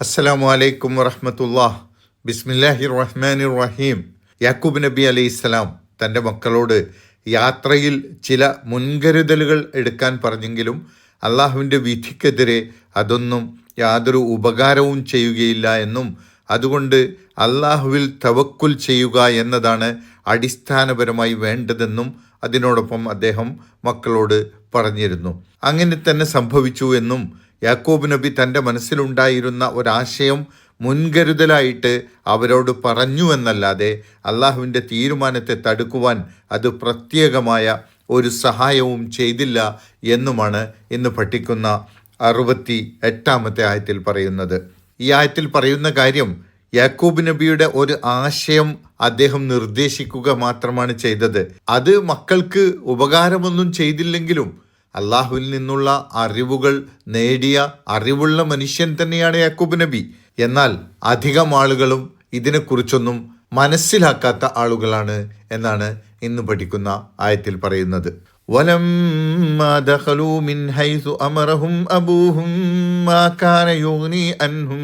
അസ്സലാമു അലൈക്കും വറഹമത്തുല്ലാ ബിസ്മില്ലാഹി റഹ്മാൻ റഹീം യാക്കൂബ് നബി അലൈഹി ഇസ്ലാം തന്റെ മക്കളോട് യാത്രയിൽ ചില മുൻകരുതലുകൾ എടുക്കാൻ പറഞ്ഞെങ്കിലും അള്ളാഹുവിന്റെ വിധിക്കെതിരെ അതൊന്നും യാതൊരു ഉപകാരവും ചെയ്യുകയില്ല എന്നും അതുകൊണ്ട് അള്ളാഹുവിൽ തവക്കുൽ ചെയ്യുക എന്നതാണ് അടിസ്ഥാനപരമായി വേണ്ടതെന്നും അതിനോടൊപ്പം അദ്ദേഹം മക്കളോട് പറഞ്ഞിരുന്നു. അങ്ങനെ തന്നെ സംഭവിച്ചു എന്നും യാക്കോബ് നബി തന്റെ മനസ്സിലുണ്ടായിരുന്ന ഒരാശയം മുൻകരുതലായിട്ട് അവരോട് പറഞ്ഞു എന്നല്ലാതെ അള്ളാഹുവിന്റെ തീരുമാനത്തെ തടുക്കുവാൻ അത് പ്രത്യേകമായ ഒരു സഹായവും ചെയ്തില്ല എന്നുമാണ് ഇന്ന് പഠിക്കുന്ന അറുപത്തി എട്ടാമത്തെ ആയത്തിൽ പറയുന്നത്. ഈ ആയത്തിൽ പറയുന്ന കാര്യം യാക്കൂബ് നബിയുടെ ഒരു ആശയം അദ്ദേഹം നിർദ്ദേശിക്കുക മാത്രമാണ് ചെയ്തത്. അത് മക്കൾക്ക് ഉപകാരമൊന്നും ചെയ്തില്ലെങ്കിലും അള്ളാഹുവിൽ നിന്നുള്ള അറിവുകൾ നേടിയ അറിവുള്ള മനുഷ്യൻ തന്നെയാണ് യാക്കൂബ് നബി. എന്നാൽ അധികം ആളുകളും ഇതിനെക്കുറിച്ചൊന്നും മനസ്സിലാക്കാത്ത ആളുകളാണ് എന്നാണ് ഇന്ന് പഠിക്കുന്ന ആയത്തിൽ പറയുന്നത്. ولما دخلوا من حيث أمرهم أبوهم ما كان يغني عنهم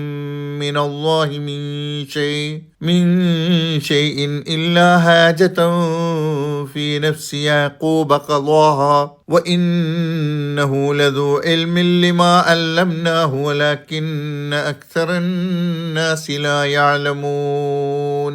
من الله من شيء من شيء إلا حاجة في نفس يعقوب قضاها وإنه لذو علم لما علمناه ولكن أكثر الناس لا يعلمون.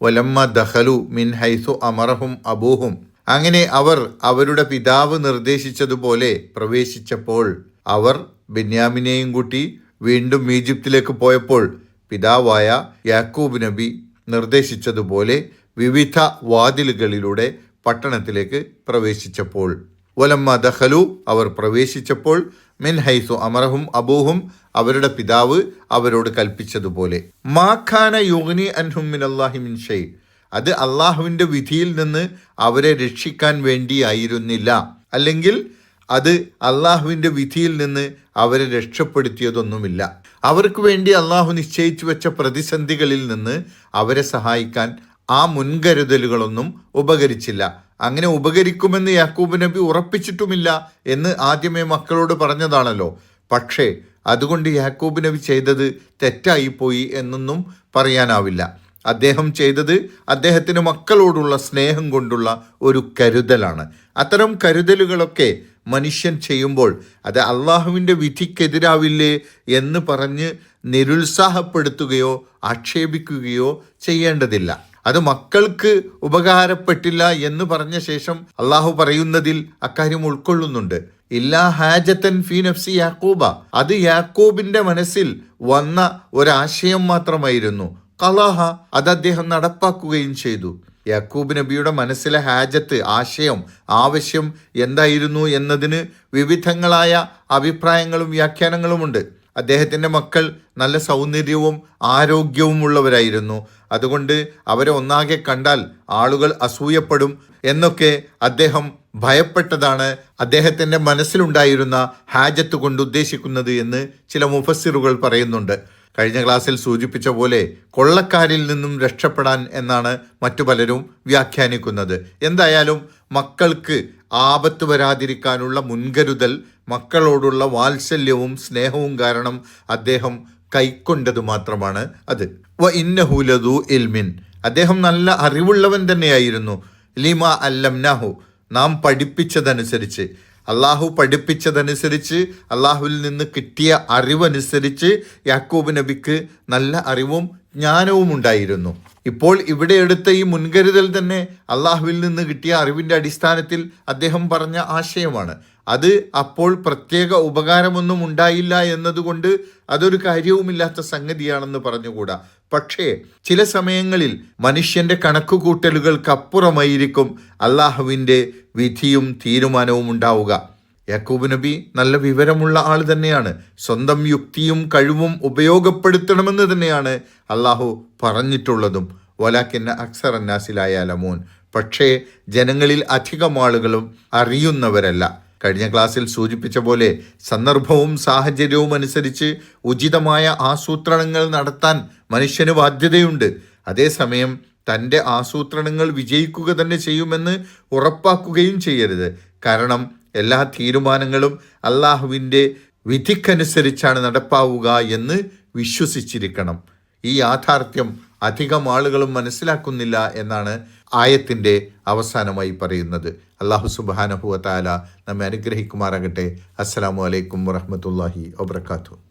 ولما دخلوا من حيث أمرهم أبوهم അങ്ങനെ അവർ അവരുടെ പിതാവ് നിർദ്ദേശിച്ചതുപോലെ പ്രവേശിച്ചപ്പോൾ അവർ ബെന്യാമിനെയും കൂട്ടി വീണ്ടും ഈജിപ്തിലേക്ക് പോയപ്പോൾ പിതാവായ യാക്കൂബ് നബി നിർദ്ദേശിച്ചതുപോലെ വിവിധ വാതിലുകളിലൂടെ പട്ടണത്തിലേക്ക് പ്രവേശിച്ചപ്പോൾ. വലമ്മ ദഹലു അവർ പ്രവേശിച്ചപ്പോൾ മിൻ ഹൈസു അമറഹും അബൂഹും അവരുടെ പിതാവ് അവരോട് കൽപ്പിച്ചതുപോലെ. മാഖാന യുഗ്നി അൻഹും മിൻ അള്ളാഹിമിൻ മിൻ അത് അള്ളാഹുവിന്റെ വിധിയിൽ നിന്ന് അവരെ രക്ഷിക്കാൻ വേണ്ടിയായിരുന്നില്ല. അല്ലെങ്കിൽ അത് അള്ളാഹുവിന്റെ വിധിയിൽ നിന്ന് അവരെ രക്ഷപ്പെടുത്തിയതൊന്നുമില്ല. അവർക്ക് വേണ്ടി അള്ളാഹു നിശ്ചയിച്ചു വെച്ച പ്രതിസന്ധികളിൽ നിന്ന് അവരെ സഹായിക്കാൻ ആ മുൻകരുതലുകളൊന്നും ഉപകരിച്ചില്ല. അങ്ങനെ ഉപകരിക്കുമെന്ന് യാക്കൂബ് നബി ഉറപ്പിച്ചിട്ടുമില്ല എന്ന് ആദ്യമേ മക്കളോട് പറഞ്ഞതാണല്ലോ. പക്ഷേ അതുകൊണ്ട് യാക്കൂബ് നബി ചെയ്തത് തെറ്റായിപ്പോയി എന്നൊന്നും പറയാനാവില്ല. അദ്ദേഹം ചെയ്തത് അദ്ദേഹത്തിന് മക്കളോടുള്ള സ്നേഹം കൊണ്ടുള്ള ഒരു കരുതലാണ്. അത്തരം കരുതലുകളൊക്കെ മനുഷ്യൻ ചെയ്യുമ്പോൾ അത് അള്ളാഹുവിന്റെ വിധിക്കെതിരാവില്ലേ എന്ന് പറഞ്ഞ് നിരുത്സാഹപ്പെടുത്തുകയോ ആക്ഷേപിക്കുകയോ ചെയ്യേണ്ടതില്ല. അത് മക്കൾക്ക് ഉപകാരപ്പെട്ടില്ല എന്ന് പറഞ്ഞ ശേഷം അള്ളാഹു പറയുന്നതിൽ അക്കാര്യം ഉൾക്കൊള്ളുന്നുണ്ട്. ഇല്ലാ ഹാജത്തൻ ഫി നഫ്സി യാക്കൂബ. അത് യാക്കൂബിന്റെ മനസ്സിൽ വന്ന ഒരാശയം മാത്രമായിരുന്നു. കലാഹ അത് അദ്ദേഹം നടപ്പാക്കുകയും ചെയ്തു. യാക്കൂബ് നബിയുടെ മനസ്സിലെ ഹാജത്ത് ആശയം ആവശ്യം എന്തായിരുന്നു എന്നതിന് വിവിധങ്ങളായ അഭിപ്രായങ്ങളും വ്യാഖ്യാനങ്ങളുമുണ്ട്. അദ്ദേഹത്തിന്റെ മക്കൾ നല്ല സൗന്ദര്യവും ആരോഗ്യവും ഉള്ളവരായിരുന്നു. അതുകൊണ്ട് അവരെ ഒന്നാകെ കണ്ടാൽ ആളുകൾ അസൂയപ്പെടും എന്നൊക്കെ അദ്ദേഹം ഭയപ്പെട്ടതാണ്. അദ്ദേഹത്തിന്റെ മനസ്സിലുണ്ടായിരുന്ന ഹാജത്ത് കൊണ്ട് ഉദ്ദേശിക്കുന്നത് എന്ന് ചില മുഫസ്സിറുകൾ പറയുന്നുണ്ട്. കഴിഞ്ഞ ക്ലാസ്സിൽ സൂചിപ്പിച്ച പോലെ കൊള്ളക്കാരിൽ നിന്നും രക്ഷപ്പെടാൻ എന്നാണ് മറ്റു പലരും വ്യാഖ്യാനിക്കുന്നത്. എന്തായാലും മക്കൾക്ക് ആപത്ത് വരാതിരിക്കാനുള്ള മുൻകരുതൽ മക്കളോടുള്ള വാത്സല്യവും സ്നേഹവും കാരണം അദ്ദേഹം കൈക്കൊണ്ടത് മാത്രമാണ് അത്. വ ഇന്നഹുലതു ഇൽമിൻ. അദ്ദേഹം നല്ല അറിവുള്ളവൻ തന്നെയായിരുന്നു. ലിമ അല്ലംനാഹു. നാം പഠിപ്പിച്ചതനുസരിച്ച്. അള്ളാഹു പഠിപ്പിച്ചതനുസരിച്ച് അള്ളാഹുവിൽ നിന്ന് കിട്ടിയ അറിവനുസരിച്ച് യാക്കൂബ് നബിക്ക് നല്ല അറിവും ജ്ഞാനവും ഉണ്ടായിരുന്നു. ഇപ്പോൾ ഇവിടെ എടുത്ത ഈ മുൻകരുതൽ തന്നെ അള്ളാഹുവിൽ നിന്ന് കിട്ടിയ അറിവിന്റെ അടിസ്ഥാനത്തിൽ അദ്ദേഹം പറഞ്ഞ ആശയമാണ്. അത് അപ്പോൾ പ്രത്യേക ഉപകാരമൊന്നും ഉണ്ടായില്ല എന്നതുകൊണ്ട് അതൊരു കാര്യവുമില്ലാത്ത സംഗതിയാണെന്ന് പറഞ്ഞുകൂടാ. പക്ഷേ ചില സമയങ്ങളിൽ മനുഷ്യന്റെ കണക്കുകൂട്ടലുകൾക്കപ്പുറമായിരിക്കും അള്ളാഹുവിന്റെ വിധിയും തീരുമാനവും ഉണ്ടാവുക. യാക്കൂബ് നബി നല്ല വിവരമുള്ള ആൾ തന്നെയാണ്. സ്വന്തം യുക്തിയും കഴിവും ഉപയോഗപ്പെടുത്തണമെന്ന് തന്നെയാണ് അള്ളാഹു പറഞ്ഞിട്ടുള്ളതും. വലാക്കിന്ന അക്സർ അന്നാസിലായ അലമോൻ പക്ഷേ ജനങ്ങളിൽ അധികം ആളുകളും അറിയുന്നവരല്ല. കഴിഞ്ഞ ക്ലാസ്സിൽ സൂചിപ്പിച്ച പോലെ സന്ദർഭവും സാഹചര്യവും അനുസരിച്ച് ഉചിതമായ ആസൂത്രണങ്ങൾ നടത്താൻ മനുഷ്യന് ബാധ്യതയുണ്ട്. അതേസമയം തന്റെ ആസൂത്രണങ്ങൾ വിജയിക്കുക തന്നെ ചെയ്യുമെന്ന് ഉറപ്പാക്കുകയും ചെയ്യരുത്. കാരണം എല്ലാ തീരുമാനങ്ങളും അള്ളാഹുവിന്റെ വിധിക്കനുസരിച്ചാണ് നടപ്പാവുക എന്ന് വിശ്വസിച്ചിരിക്കണം. ഈ യാഥാർത്ഥ്യം അധികം ആളുകളും മനസ്സിലാക്കുന്നില്ല എന്നാണ് ആയത്തിന്റെ അവസാനമായി പറയുന്നത്. അള്ളാഹു സുബാനഹുവ താല നമ്മെ അനുഗ്രഹിക്കുമാറാകട്ടെ. അസ്സാം വലൈക്കും വറഹമത്തല്ലാഹി വബർക്കാത്തു